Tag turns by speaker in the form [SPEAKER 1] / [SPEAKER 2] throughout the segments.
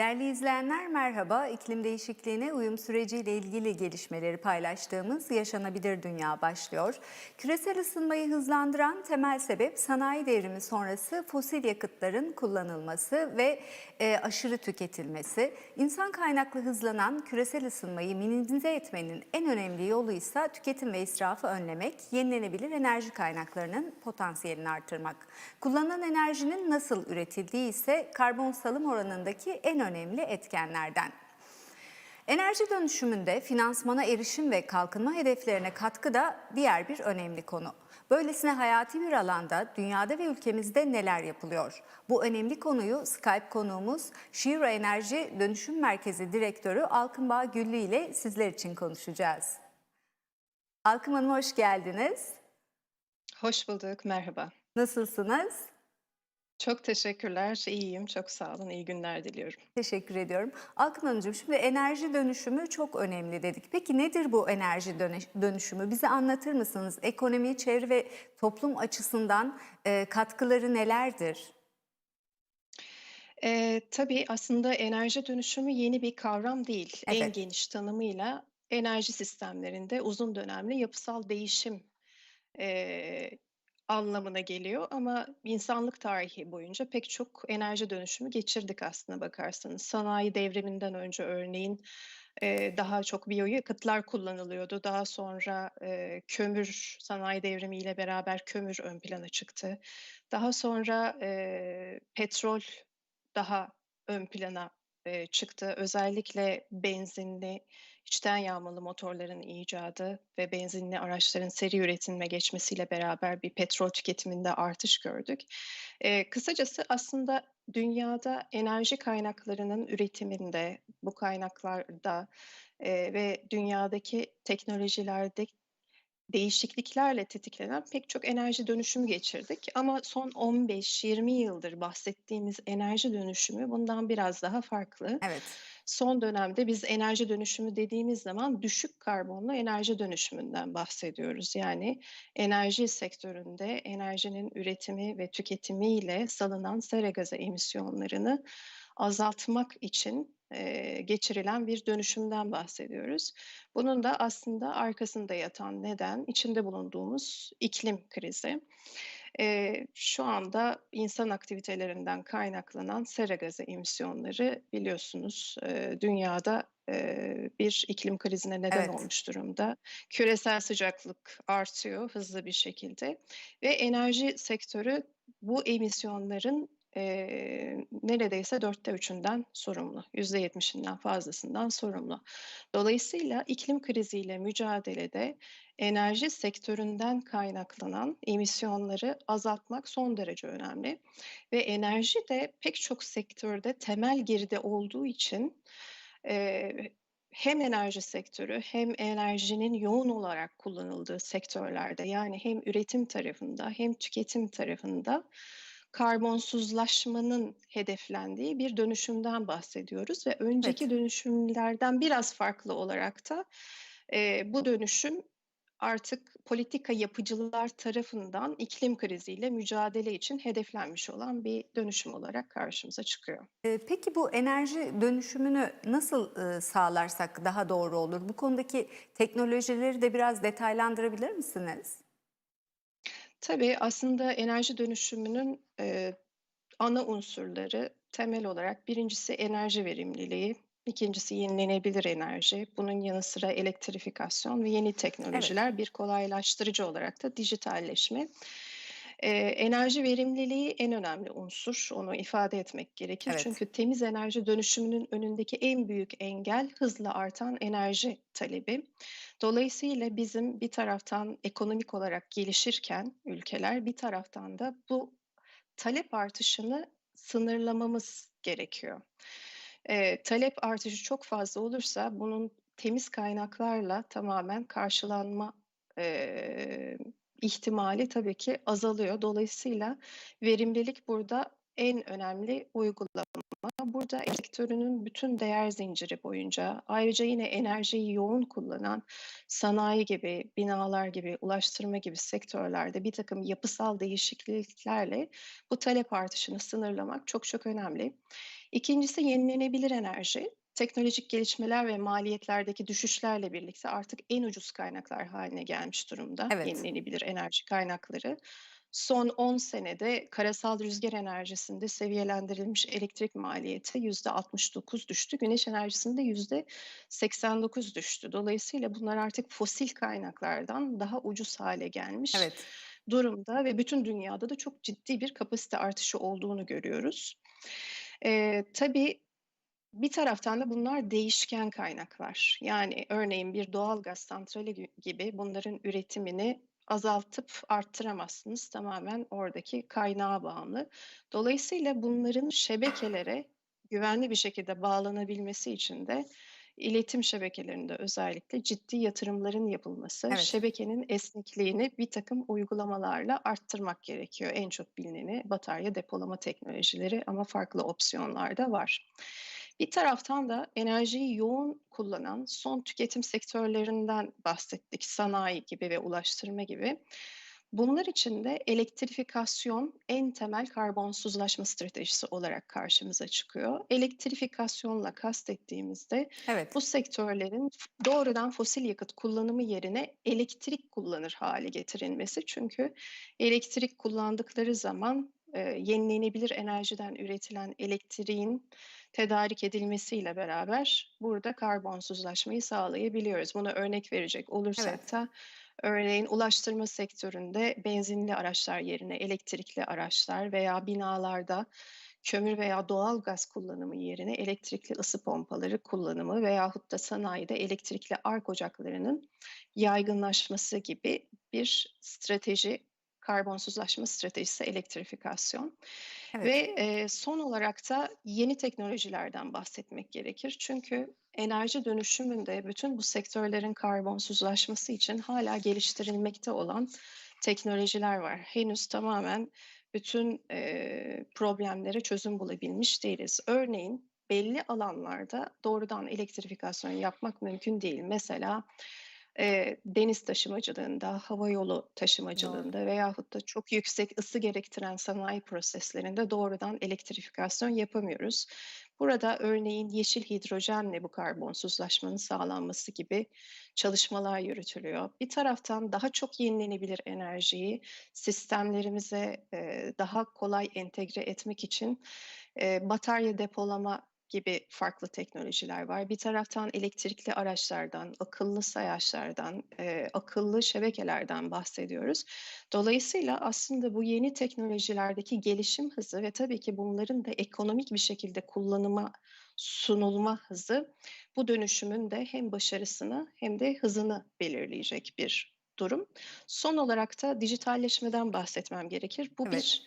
[SPEAKER 1] Değerli izleyenler merhaba. İklim değişikliğine uyum süreciyle ilgili gelişmeleri paylaştığımız Yaşanabilir Dünya başlıyor. Küresel ısınmayı hızlandıran temel sebep sanayi devrimi sonrası fosil yakıtların kullanılması ve e, aşırı tüketilmesi. İnsan kaynaklı hızlanan küresel ısınmayı minimize etmenin en önemli yolu ise tüketim ve israfı önlemek, yenilenebilir enerji kaynaklarının potansiyelini artırmak. Kullanılan enerjinin nasıl üretildiği ise karbon salım oranındaki en önemli etkenlerden. Enerji dönüşümünde finansmana erişim ve kalkınma hedeflerine katkı da diğer bir önemli konu. Böylesine hayati bir alanda dünyada ve ülkemizde neler yapılıyor? Bu önemli konuyu Skype konuğumuz Şiira Enerji Dönüşüm Merkezi Direktörü Alkınbağ Güllü ile sizler için konuşacağız. Alkım Hanım hoş geldiniz.
[SPEAKER 2] Hoş bulduk, merhaba.
[SPEAKER 1] Nasılsınız?
[SPEAKER 2] Çok teşekkürler, iyiyim, çok sağ olun, iyi günler diliyorum.
[SPEAKER 1] Teşekkür ediyorum. Alkım Hanımcığım şimdi enerji dönüşümü çok önemli dedik. Peki nedir bu enerji dönüş- dönüşümü? Bize anlatır mısınız? Ekonomi, çevre ve toplum açısından e, katkıları nelerdir?
[SPEAKER 2] Eee, tabii aslında enerji dönüşümü yeni bir kavram değil. En
[SPEAKER 1] Evet.
[SPEAKER 2] geniş tanımıyla enerji sistemlerinde uzun dönemli yapısal değişim eee, anlamına geliyor. Ama insanlık tarihi boyunca pek çok enerji dönüşümü geçirdik aslına bakarsanız. Sanayi devriminden önce örneğin daha çok biyoyakıtlar kullanılıyordu. Daha sonra kömür sanayi devrimiyle beraber kömür ön plana çıktı. Daha sonra petrol daha ön plana eee, çıktı. Özellikle benzinli, içten yanmalı motorların icadı ve benzinli araçların seri üretime geçmesiyle beraber bir petrol tüketiminde artış gördük. Eee, kısacası aslında dünyada enerji kaynaklarının üretiminde, bu kaynaklarda eee, ve dünyadaki teknolojilerde değişikliklerle tetiklenen pek çok enerji dönüşümü geçirdik. Ama son 15-20 yıldır bahsettiğimiz enerji dönüşümü bundan biraz daha farklı.
[SPEAKER 1] Evet.
[SPEAKER 2] Son dönemde biz enerji dönüşümü dediğimiz zaman düşük karbonlu enerji dönüşümünden bahsediyoruz. Yani enerji sektöründe enerjinin üretimi ve tüketimiyle salınan sera gazı emisyonlarını azaltmak için eee, geçirilen bir dönüşümden bahsediyoruz. Bunun da aslında arkasında yatan neden içinde bulunduğumuz iklim krizi. Eee, şu anda insan aktivitelerinden kaynaklanan sera gazı emisyonları biliyorsunuz eee, dünyada bir iklim krizine neden
[SPEAKER 1] Evet.
[SPEAKER 2] olmuş durumda. Küresel sıcaklık artıyor hızlı bir şekilde ve enerji sektörü bu emisyonların eee, neredeyse dörtte üçünden sorumlu, yüzde yetmişinden fazlasından sorumlu. Dolayısıyla iklim kriziyle mücadelede enerji sektöründen kaynaklanan emisyonları azaltmak son derece önemli ve enerji de pek çok sektörde temel girdi olduğu için eee, hem enerji sektörü hem enerjinin yoğun olarak kullanıldığı sektörlerde yani hem üretim tarafında hem tüketim tarafında karbonsuzlaşmanın hedeflendiği bir dönüşümden bahsediyoruz ve önceki
[SPEAKER 1] Evet.
[SPEAKER 2] dönüşümlerden biraz farklı olarak da eee, bu dönüşüm artık politika yapıcılar tarafından iklim kriziyle mücadele için hedeflenmiş olan bir dönüşüm olarak karşımıza çıkıyor.
[SPEAKER 1] E, Peki bu enerji dönüşümünü nasıl e, sağlarsak daha doğru olur? Bu konudaki teknolojileri de biraz detaylandırabilir misiniz?
[SPEAKER 2] Tabii aslında enerji dönüşümünün eee, ana unsurları temel olarak birincisi enerji verimliliği, ikincisi yenilenebilir enerji, bunun yanı sıra elektrifikasyon ve yeni
[SPEAKER 1] Evet.
[SPEAKER 2] teknolojiler bir kolaylaştırıcı olarak da dijitalleşme. Eee, enerji verimliliği en önemli unsur, onu ifade etmek gerekir.
[SPEAKER 1] Evet.
[SPEAKER 2] Çünkü temiz enerji dönüşümünün önündeki en büyük engel hızla artan enerji talebi. Dolayısıyla bizim bir taraftan ekonomik olarak gelişirken ülkeler bir taraftan da bu talep artışını sınırlamamız gerekiyor. Eee, talep artışı çok fazla olursa bunun temiz kaynaklarla tamamen karşılanma eee, ihtimali tabii ki azalıyor. Dolayısıyla verimlilik burada en önemli uygulama. Burada sektörünün bütün değer zinciri boyunca ayrıca yine enerjiyi yoğun kullanan sanayi gibi, binalar gibi, ulaştırma gibi sektörlerde bir takım yapısal değişikliklerle bu talep artışını sınırlamak çok çok önemli. İkincisi yenilenebilir enerji. Teknolojik gelişmeler ve maliyetlerdeki düşüşlerle birlikte artık en ucuz kaynaklar haline gelmiş durumda
[SPEAKER 1] Evet.
[SPEAKER 2] yenilenebilir enerji kaynakları. Son 10 senede karasal rüzgar enerjisinde seviyelendirilmiş elektrik maliyeti %69 düştü. Güneş enerjisinde %89 düştü. Dolayısıyla bunlar artık fosil kaynaklardan daha ucuz hale gelmiş
[SPEAKER 1] Evet.
[SPEAKER 2] durumda ve bütün dünyada da çok ciddi bir kapasite artışı olduğunu görüyoruz. Eee, tabii bir taraftan da bunlar değişken kaynaklar. Yani örneğin bir doğalgaz santrali gi gibi bunların üretimini azaltıp arttıramazsınız. Tamamen oradaki kaynağa bağımlı. Dolayısıyla bunların şebekelere güvenli bir şekilde bağlanabilmesi için de iletim şebekelerinde özellikle ciddi yatırımların yapılması,
[SPEAKER 1] Evet.
[SPEAKER 2] şebekenin esnekliğini birtakım uygulamalarla arttırmak gerekiyor. En çok bilineni batarya depolama teknolojileri ama farklı opsiyonlar da var. Bir taraftan da enerjiyi yoğun kullanan son tüketim sektörlerinden bahsettik. Sanayi gibi ve ulaştırma gibi. Bunlar için de elektrifikasyon en temel karbonsuzlaşma stratejisi olarak karşımıza çıkıyor. Elektrifikasyonla kastettiğimizde
[SPEAKER 1] Evet.
[SPEAKER 2] bu sektörlerin doğrudan fosil yakıt kullanımı yerine elektrik kullanır hale getirilmesi. Çünkü elektrik kullandıkları zaman, eee, yenilenebilir enerjiden üretilen elektriğin tedarik edilmesiyle beraber burada karbonsuzlaşmayı sağlayabiliyoruz. Buna örnek verecek olursak
[SPEAKER 1] Evet.
[SPEAKER 2] da örneğin ulaştırma sektöründe benzinli araçlar yerine elektrikli araçlar veya binalarda kömür veya doğalgaz kullanımı yerine elektrikli ısı pompaları kullanımı veyahut da sanayide elektrikli ark ocaklarının yaygınlaşması gibi bir strateji, karbonsuzlaşma stratejisi elektrifikasyon.
[SPEAKER 1] Evet.
[SPEAKER 2] Ve, eee, son olarak da yeni teknolojilerden bahsetmek gerekir. Çünkü enerji dönüşümünde bütün bu sektörlerin karbonsuzlaşması için hâlâ geliştirilmekte olan teknolojiler var. Henüz tamamen bütün, eee, problemlere çözüm bulabilmiş değiliz. Örneğin belli alanlarda doğrudan elektrifikasyon yapmak mümkün değil. Mesela, eee, deniz taşımacılığında, havayolu
[SPEAKER 1] Doğru.
[SPEAKER 2] taşımacılığında veyahut da çok yüksek ısı gerektiren sanayi proseslerinde doğrudan elektrifikasyon yapamıyoruz. Burada örneğin yeşil hidrojenle bu karbonsuzlaşmanın sağlanması gibi çalışmalar yürütülüyor. Bir taraftan daha çok yenilenebilir enerjiyi sistemlerimize, daha kolay entegre etmek için, batarya depolama gibi farklı teknolojiler var. Bir taraftan elektrikli araçlardan, akıllı sayaçlardan, eee, akıllı şebekelerden bahsediyoruz. Dolayısıyla aslında bu yeni teknolojilerdeki gelişim hızı ve tabii ki bunların da ekonomik bir şekilde kullanıma sunulma hızı bu dönüşümün de hem başarısını hem de hızını belirleyecek bir durum. Son olarak da dijitalleşmeden bahsetmem gerekir. Bu
[SPEAKER 1] Evet.
[SPEAKER 2] bir,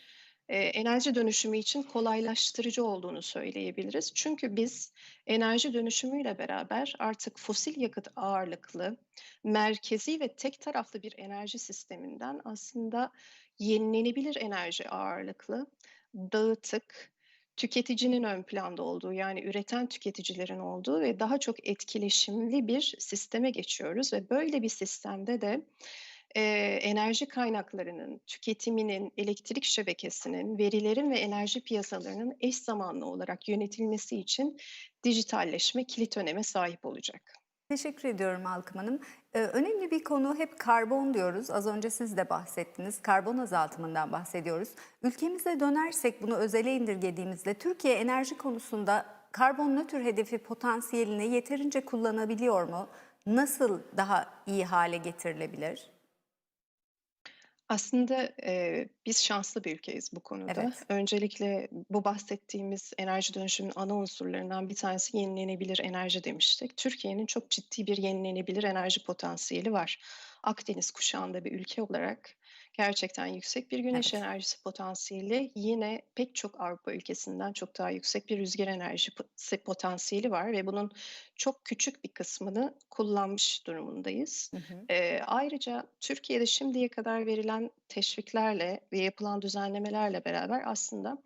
[SPEAKER 2] enerji dönüşümü için kolaylaştırıcı olduğunu söyleyebiliriz. Çünkü biz enerji dönüşümüyle beraber artık fosil yakıt ağırlıklı, merkezi ve tek taraflı bir enerji sisteminden aslında yenilenebilir enerji ağırlıklı, dağıtık, tüketicinin ön planda olduğu yani üreten tüketicilerin olduğu ve daha çok etkileşimli bir sisteme geçiyoruz ve böyle bir sistemde de, eee, enerji kaynaklarının, tüketiminin, elektrik şebekesinin, verilerin ve enerji piyasalarının eş zamanlı olarak yönetilmesi için dijitalleşme kilit öneme sahip olacak.
[SPEAKER 1] Teşekkür ediyorum Halkım Hanım. Eee, önemli bir konu hep karbon diyoruz. Az önce siz de bahsettiniz. Karbon azaltımından bahsediyoruz. Ülkemize dönersek bunu özele indirgediğimizde Türkiye enerji konusunda karbon nötr hedefi potansiyelini yeterince kullanabiliyor mu? Nasıl daha iyi hale getirilebilir?
[SPEAKER 2] Aslında, eee, biz şanslı bir ülkeyiz bu konuda.
[SPEAKER 1] Evet.
[SPEAKER 2] Öncelikle bu bahsettiğimiz enerji dönüşümünün ana unsurlarından bir tanesi yenilenebilir enerji demiştik. Türkiye'nin çok ciddi bir yenilenebilir enerji potansiyeli var. Akdeniz kuşağında bir ülke olarak gerçekten yüksek bir güneş
[SPEAKER 1] Evet.
[SPEAKER 2] enerjisi potansiyeli, yine pek çok Avrupa ülkesinden çok daha yüksek bir rüzgar enerji po- potansiyeli var ve bunun çok küçük bir kısmını kullanmış durumundayız.
[SPEAKER 1] Hı hı.
[SPEAKER 2] Eee, ayrıca Türkiye'de şimdiye kadar verilen teşviklerle ve yapılan düzenlemelerle beraber aslında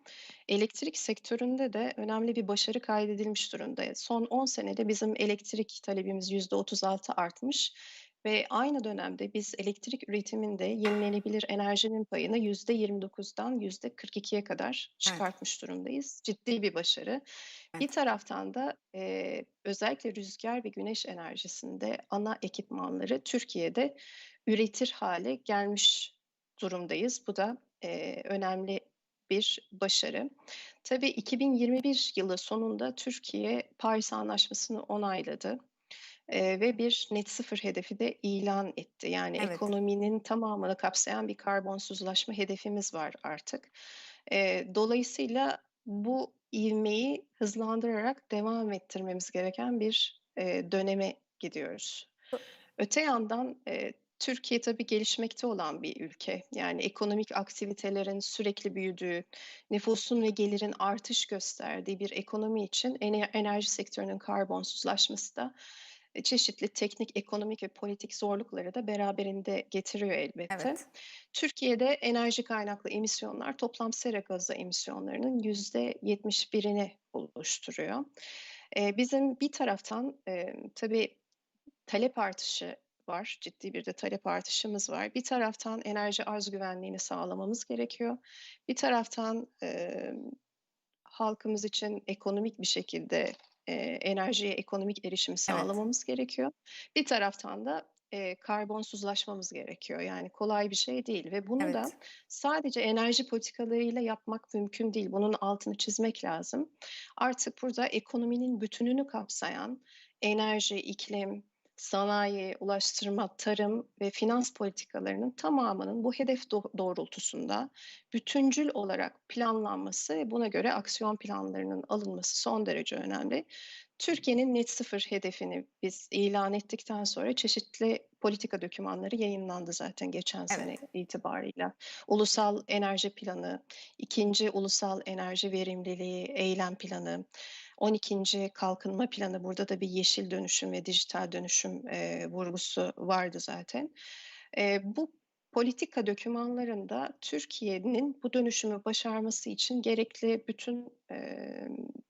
[SPEAKER 2] elektrik sektöründe de önemli bir başarı kaydedilmiş durumda. Son 10 senede bizim elektrik talebimiz %36 artmış ve aynı dönemde biz elektrik üretiminde yenilenebilir enerjinin payını %29'dan %42'ye kadar
[SPEAKER 1] Evet.
[SPEAKER 2] çıkartmış durumdayız. Ciddi bir başarı. Bir
[SPEAKER 1] Evet.
[SPEAKER 2] taraftan da eee, özellikle rüzgar ve güneş enerjisinde ana ekipmanları Türkiye'de üretir hale gelmiş durumdayız. Bu da eee, önemli bir başarı. Tabii 2021 yılı sonunda Türkiye Paris Anlaşması'nı onayladı. Eee, ve bir net sıfır hedefi de ilan etti. Yani
[SPEAKER 1] Evet.
[SPEAKER 2] ekonominin tamamını kapsayan bir karbonsuzlaşma hedefimiz var artık. Eee, dolayısıyla bu ivmeyi hızlandırarak devam ettirmemiz gereken bir eee, döneme gidiyoruz. Öte yandan eee, Türkiye tabii gelişmekte olan bir ülke. Yani ekonomik aktivitelerin sürekli büyüdüğü, nüfusun ve gelirin artış gösterdiği bir ekonomi için ene- enerji sektörünün karbonsuzlaşması da çeşitli teknik, ekonomik ve politik zorlukları da beraberinde getiriyor elbette.
[SPEAKER 1] Evet.
[SPEAKER 2] Türkiye'de enerji kaynaklı emisyonlar toplam sera gazı emisyonlarının %71'ini oluşturuyor. Ee, bizim bir taraftan e, tabii talep artışı var, ciddi bir de talep artışımız var. Bir taraftan enerji arz güvenliğini sağlamamız gerekiyor. Bir taraftan e, halkımız için ekonomik bir şekilde e, enerjiye ekonomik erişimi
[SPEAKER 1] Evet.
[SPEAKER 2] sağlamamız gerekiyor. Bir taraftan da e, karbonsuzlaşmamız gerekiyor. Yani kolay bir şey değil ve bunu da
[SPEAKER 1] Evet.
[SPEAKER 2] sadece enerji politikalarıyla yapmak mümkün değil. Bunun altını çizmek lazım. Artık burada ekonominin bütününü kapsayan enerji, iklim, sanayi, ulaştırma, tarım ve finans politikalarının tamamının bu hedef do- doğrultusunda bütüncül olarak planlanması ve buna göre aksiyon planlarının alınması son derece önemli. Türkiye'nin net sıfır hedefini biz ilan ettikten sonra çeşitli politika dokümanları yayınlandı zaten geçen sene
[SPEAKER 1] Evet.
[SPEAKER 2] itibarıyla. Ulusal Enerji Planı, ikinci Ulusal Enerji Verimliliği Eylem Planı, 12. Kalkınma Planı burada da bir yeşil dönüşüm ve dijital dönüşüm e, vurgusu vardı zaten. E, bu politika dokümanlarında Türkiye'nin bu dönüşümü başarması için gerekli bütün e,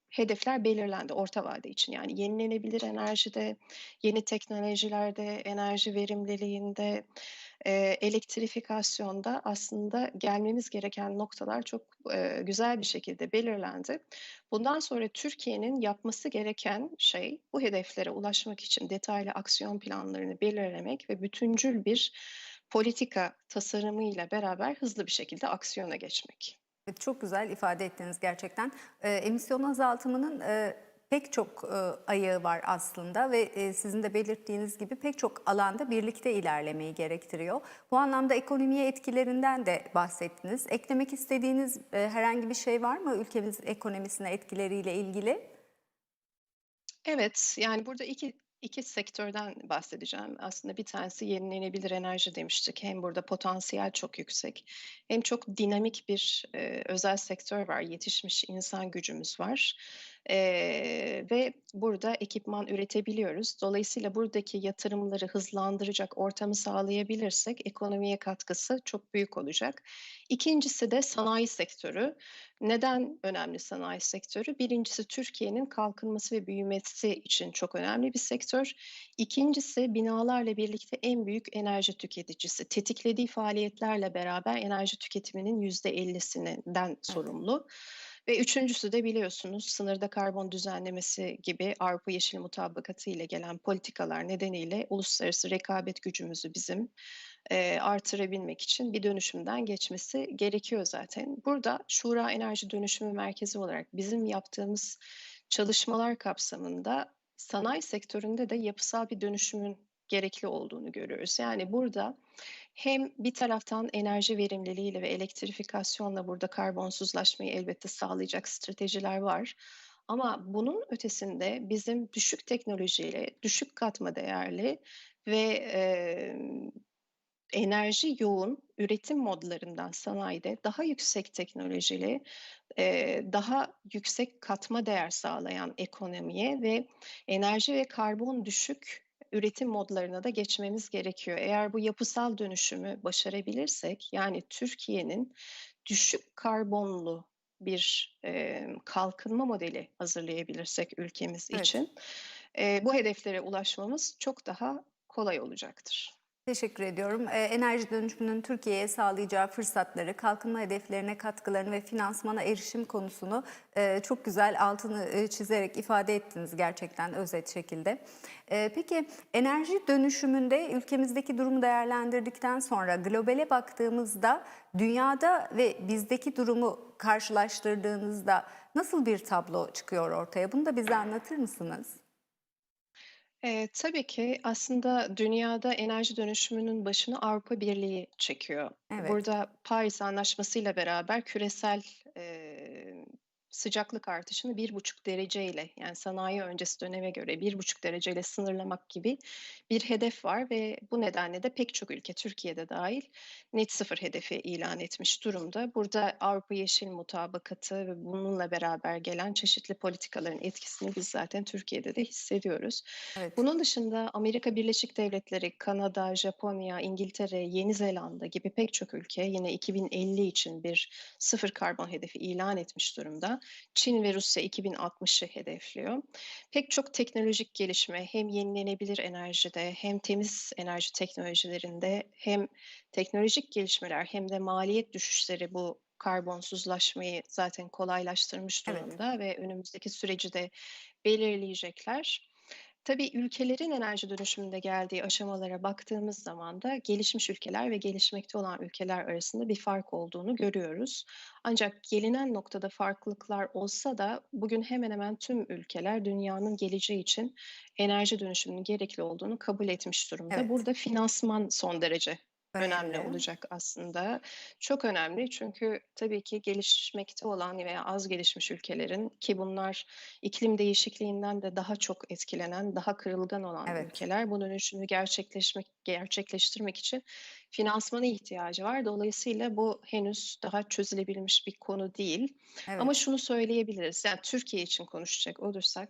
[SPEAKER 2] hedefler belirlendi orta vade için. Yani yenilenebilir enerjide, yeni teknolojilerde, enerji verimliliğinde, e, elektrifikasyonda aslında gelmemiz gereken noktalar çok e, güzel bir şekilde belirlendi. Bundan sonra Türkiye'nin yapması gereken şey bu hedeflere ulaşmak için detaylı aksiyon planlarını belirlemek ve bütüncül bir politika tasarımıyla beraber hızlı bir şekilde aksiyona geçmek.
[SPEAKER 1] Çok güzel ifade ettiniz gerçekten. Ee, emisyon azaltımının e, pek çok e, ayağı var aslında ve e, sizin de belirttiğiniz gibi pek çok alanda birlikte ilerlemeyi gerektiriyor. Bu anlamda ekonomiye etkilerinden de bahsettiniz. Eklemek istediğiniz e, herhangi bir şey var mı ülkemiz ekonomisine etkileriyle ilgili?
[SPEAKER 2] Evet, yani burada iki iki sektörden bahsedeceğim. Aslında bir tanesi yenilenebilir enerji demiştik. Hem burada potansiyel çok yüksek, hem çok dinamik bir e, özel sektör var. Yetişmiş insan gücümüz var. E, ve burada ekipman üretebiliyoruz. Dolayısıyla buradaki yatırımları hızlandıracak ortamı sağlayabilirsek ekonomiye katkısı çok büyük olacak. İkincisi de sanayi sektörü. Neden önemli sanayi sektörü? Birincisi Türkiye'nin kalkınması ve büyümesi için çok önemli bir sektör. İkincisi binalarla birlikte en büyük enerji tüketicisi. Tetiklediği faaliyetlerle beraber enerji tüketiminin %50'sinden sorumlu. Ve üçüncüsü de biliyorsunuz sınırda karbon düzenlemesi gibi Avrupa Yeşil Mutabakatı ile gelen politikalar nedeniyle uluslararası rekabet gücümüzü bizim e, artırabilmek için bir dönüşümden geçmesi gerekiyor zaten. Burada Şura Enerji Dönüşümü Merkezi olarak bizim yaptığımız çalışmalar kapsamında sanayi sektöründe de yapısal bir dönüşümün gerekli olduğunu görüyoruz. Yani burada hem bir taraftan enerji verimliliğiyle ve elektrifikasyonla burada karbonsuzlaşmayı elbette sağlayacak stratejiler var. Ama bunun ötesinde bizim düşük teknolojiyle, düşük katma değerli ve e, enerji yoğun üretim modlarından sanayide daha yüksek teknolojili, eee, daha yüksek katma değer sağlayan ekonomiye ve enerji ve karbon düşük üretim modlarına da geçmemiz gerekiyor. Eğer bu yapısal dönüşümü başarabilirsek, yani Türkiye'nin düşük karbonlu bir, emm, kalkınma modeli hazırlayabilirsek ülkemiz
[SPEAKER 1] Evet.
[SPEAKER 2] için, eee, bu hedeflere ulaşmamız çok daha kolay olacaktır.
[SPEAKER 1] Teşekkür ediyorum. Eee, enerji dönüşümünün Türkiye'ye sağlayacağı fırsatları, kalkınma hedeflerine katkılarını ve finansmana erişim konusunu eee, çok güzel altını eee, çizerek ifade ettiniz gerçekten özet şekilde. Eee, peki enerji dönüşümünde ülkemizdeki durumu değerlendirdikten sonra globale baktığımızda dünyada ve bizdeki durumu karşılaştırdığınızda nasıl bir tablo çıkıyor ortaya? Bunu da bize anlatır mısınız?
[SPEAKER 2] Eee, tabii ki aslında dünyada enerji dönüşümünün başını Avrupa Birliği çekiyor.
[SPEAKER 1] Evet.
[SPEAKER 2] Burada Paris Anlaşması'yla beraber küresel, eee, sıcaklık artışını 1,5 dereceyle yani sanayi öncesi döneme göre 1,5 dereceyle sınırlamak gibi bir hedef var ve bu nedenle de pek çok ülke Türkiye de dâhil net sıfır hedefi ilan etmiş durumda. Burada Avrupa Yeşil Mutabakatı ve bununla beraber gelen çeşitli politikaların etkisini biz zaten Türkiye'de de hissediyoruz.
[SPEAKER 1] Evet.
[SPEAKER 2] Bunun dışında Amerika Birleşik Devletleri, Kanada, Japonya, İngiltere, Yeni Zelanda gibi pek çok ülke yine 2050 için bir sıfır karbon hedefi ilan etmiş durumda. Çin ve Rusya 2060'ı hedefliyor. Pek çok teknolojik gelişme hem yenilenebilir enerjide hem temiz enerji teknolojilerinde hem teknolojik gelişmeler hem de maliyet düşüşleri bu karbonsuzlaşmayı zaten kolaylaştırmış
[SPEAKER 1] Evet.
[SPEAKER 2] durumda ve önümüzdeki süreci de belirleyecekler. Tabii ülkelerin enerji dönüşümünde geldiği aşamalara baktığımız zaman da gelişmiş ülkeler ve gelişmekte olan ülkeler arasında bir fark olduğunu görüyoruz. Ancak gelinen noktada farklılıklar olsa da bugün hemen hemen tüm ülkeler dünyanın geleceği için enerji dönüşümünün gerekli olduğunu kabul etmiş durumda.
[SPEAKER 1] Evet.
[SPEAKER 2] Burada finansman son derece önemli
[SPEAKER 1] Önemli.
[SPEAKER 2] olacak aslında. Çok önemli çünkü tabii ki gelişmekte olan veya az gelişmiş ülkelerin ki bunlar iklim değişikliğinden de daha çok etkilenen, daha kırılgan olan
[SPEAKER 1] Evet.
[SPEAKER 2] ülkeler bu dönüşümü gerçekleşmek gerçekleştirmek için finansmana ihtiyacı var. Dolayısıyla bu henüz daha çözülebilmiş bir konu değil. Ama
[SPEAKER 1] Evet.
[SPEAKER 2] şunu söyleyebiliriz, yani Türkiye için konuşacak olursak,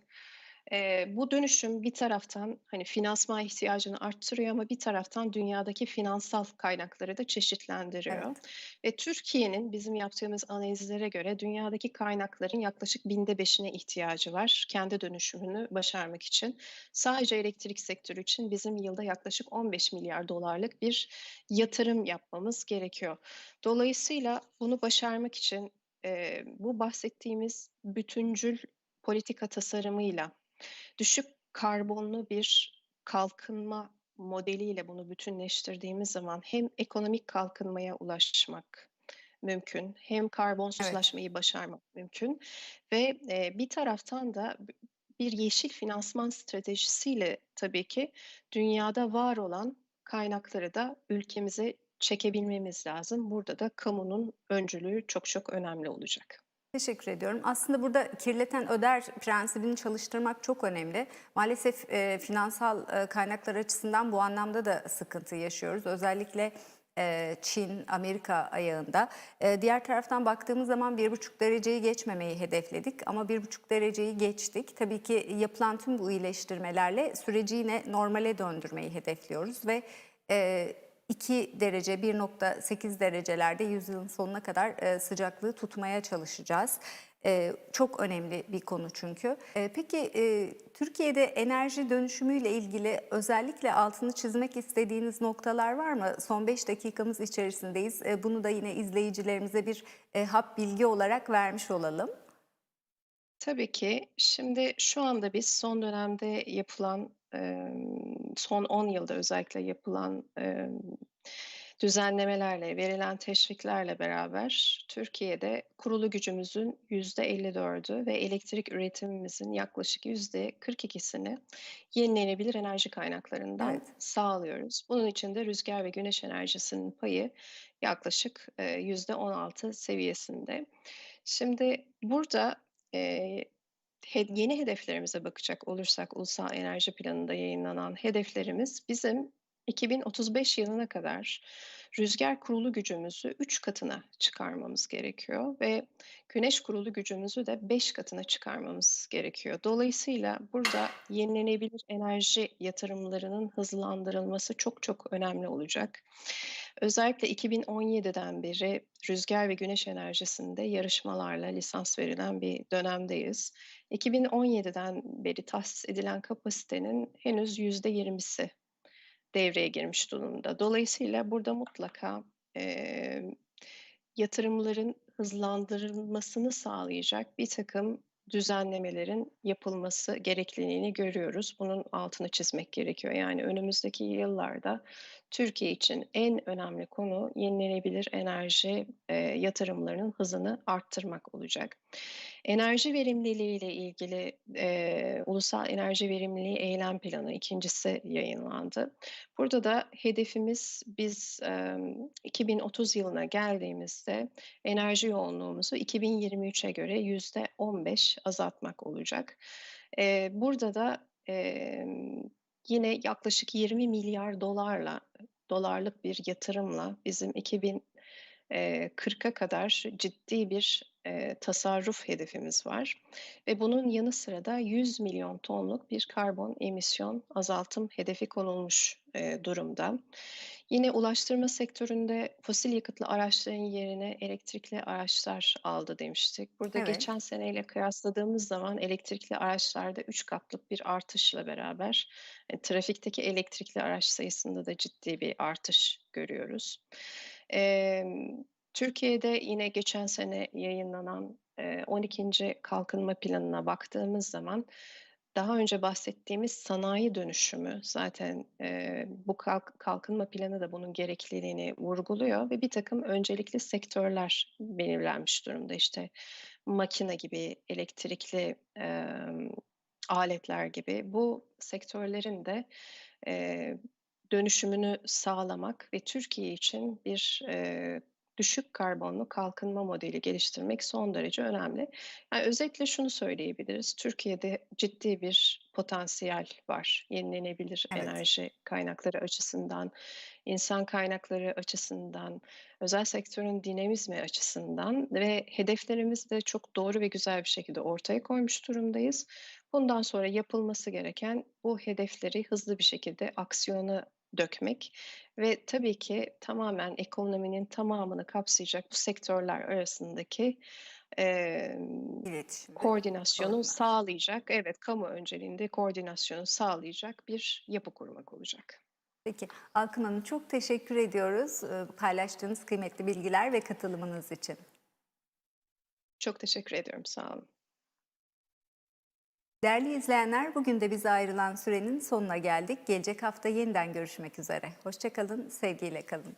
[SPEAKER 2] eee, bu dönüşüm bir taraftan, hani, finansman ihtiyacını arttırıyor ama bir taraftan dünyadaki finansal kaynakları da çeşitlendiriyor.
[SPEAKER 1] Evet.
[SPEAKER 2] Ve Türkiye'nin bizim yaptığımız analizlere göre dünyadaki kaynakların yaklaşık 5'ine ihtiyacı var kendi dönüşümünü başarmak için. Sadece elektrik sektörü için bizim yılda yaklaşık 15 milyar dolarlık bir yatırım yapmamız gerekiyor. Dolayısıyla bunu başarmak için, eee, bu bahsettiğimiz bütüncül politika tasarımıyla düşük karbonlu bir kalkınma modeliyle bunu bütünleştirdiğimiz zaman hem ekonomik kalkınmaya ulaşmak mümkün hem
[SPEAKER 1] Evet.
[SPEAKER 2] karbonsuzlaşmayı başarmak mümkün ve, eee, bir taraftan da bir yeşil finansman stratejisiyle tabii ki dünyada var olan kaynakları da ülkemize çekebilmemiz lazım. Burada da kamunun öncülüğü çok çok önemli olacak.
[SPEAKER 1] Teşekkür ediyorum. Aslında burada kirleten öder prensibini çalıştırmak çok önemli. Maalesef eee, finansal eee, kaynaklar açısından bu anlamda da sıkıntı yaşıyoruz. Özellikle eee, Çin, Amerika ayağında. Eee, diğer taraftan baktığımız zaman 1,5 dereceyi geçmemeyi hedefledik ama 1,5 dereceyi geçtik. Tabii ki yapılan tüm bu iyileştirmelerle süreci yine normale döndürmeyi hedefliyoruz ve eee 2 derece, 1.8 derecelerde yüzyılın sonuna kadar e, sıcaklığı tutmaya çalışacağız. E, çok önemli bir konu çünkü. E, peki Türkiye'de enerji dönüşümüyle ilgili özellikle altını çizmek istediğiniz noktalar var mı? Son 5 dakikamız içerisindeyiz. Bunu da yine izleyicilerimize bir hap bilgi olarak vermiş olalım.
[SPEAKER 2] Tabii ki. Şimdi şu anda biz son dönemde yapılan, son 10 yılda özellikle yapılan, düzenlemelerle, verilen teşviklerle beraber Türkiye'de kurulu gücümüzün %54'ü ve elektrik üretimimizin yaklaşık %42'sini yenilenebilir enerji kaynaklarından
[SPEAKER 1] Evet.
[SPEAKER 2] sağlıyoruz. Bunun içinde rüzgar ve güneş enerjisinin payı yaklaşık, eee, %16 seviyesinde. Şimdi burada, yeni hedeflerimize bakacak olursak Ulusal Enerji Planı'nda yayınlanan hedeflerimiz bizim 2035 yılına kadar rüzgar kurulu gücümüzü 3 katına çıkarmamız gerekiyor ve güneş kurulu gücümüzü de 5 katına çıkarmamız gerekiyor. Dolayısıyla burada yenilenebilir enerji yatırımlarının hızlandırılması çok çok önemli olacak. Özellikle 2017'den beri rüzgar ve güneş enerjisinde yarışmalarla lisans verilen bir dönemdeyiz. 2017'den beri tahsis edilen kapasitenin henüz %20'si devreye girmiş durumda. Dolayısıyla burada mutlaka eee, yatırımların hızlandırılmasını sağlayacak bir takım düzenlemelerin yapılması gerekliliğini görüyoruz. Bunun altını çizmek gerekiyor. Yani önümüzdeki yıllarda Türkiye için en önemli konu yenilenebilir enerji e, yatırımlarının hızını arttırmak olacak. Enerji verimliliği ile ilgili e, Ulusal Enerji Verimliliği Eylem Planı ikincisi yayınlandı. Burada da hedefimiz biz e, 2030 yılına geldiğimizde enerji yoğunluğumuzu 2023'e göre yüzde 15 azaltmak olacak. E, burada da e, yine yaklaşık 20 milyar dolarla dolarlık bir yatırımla bizim 2040'a kadar ciddi bir e, tasarruf hedefimiz var ve bunun yanı sıra da 100 milyon tonluk bir karbon emisyon azaltım hedefi konulmuş e, durumda. Yine ulaştırma sektöründe fosil yakıtlı araçların yerine elektrikli araçlar aldı demiştik. Burada
[SPEAKER 1] Evet.
[SPEAKER 2] geçen seneyle kıyasladığımız zaman elektrikli araçlarda 3 katlık bir artışla beraber e, trafikteki elektrikli araç sayısında da ciddi bir artış görüyoruz. Em, Türkiye'de yine geçen sene yayınlanan e, 12. Kalkınma Planı'na baktığımız zaman daha önce bahsettiğimiz sanayi dönüşümü zaten e, bu kalk- kalkınma planı da bunun gerekliliğini vurguluyor ve bir takım öncelikli sektörler belirlenmiş durumda. İşte makine gibi, elektrikli e, aletler gibi bu sektörlerin de e, dönüşümünü sağlamak ve Türkiye için bir e, düşük karbonlu kalkınma modeli geliştirmek son derece önemli. Yani özetle şunu söyleyebiliriz. Türkiye'de ciddi bir potansiyel var. Yenilenebilir
[SPEAKER 1] Evet.
[SPEAKER 2] enerji kaynakları açısından, insan kaynakları açısından, özel sektörün dinamizmi açısından ve hedeflerimizi de çok doğru ve güzel bir şekilde ortaya koymuş durumdayız. Bundan sonra yapılması gereken bu hedefleri hızlı bir şekilde aksiyona dökmek ve tabii ki tamamen ekonominin tamamını kapsayacak bu sektörler arasındaki emm,
[SPEAKER 1] İletişim.
[SPEAKER 2] koordinasyonu
[SPEAKER 1] Koordinasyon.
[SPEAKER 2] sağlayacak, evet kamu önceliğinde koordinasyonu sağlayacak bir yapı kurmak olacak.
[SPEAKER 1] Peki Alkım Hanım çok teşekkür ediyoruz e, paylaştığınız kıymetli bilgiler ve katılımınız için.
[SPEAKER 2] Çok teşekkür ediyorum, sağ olun.
[SPEAKER 1] Değerli izleyenler bugün de bize ayrılan sürenin sonuna geldik. Gelecek hafta yeniden görüşmek üzere. Hoşçakalın, sevgiyle kalın.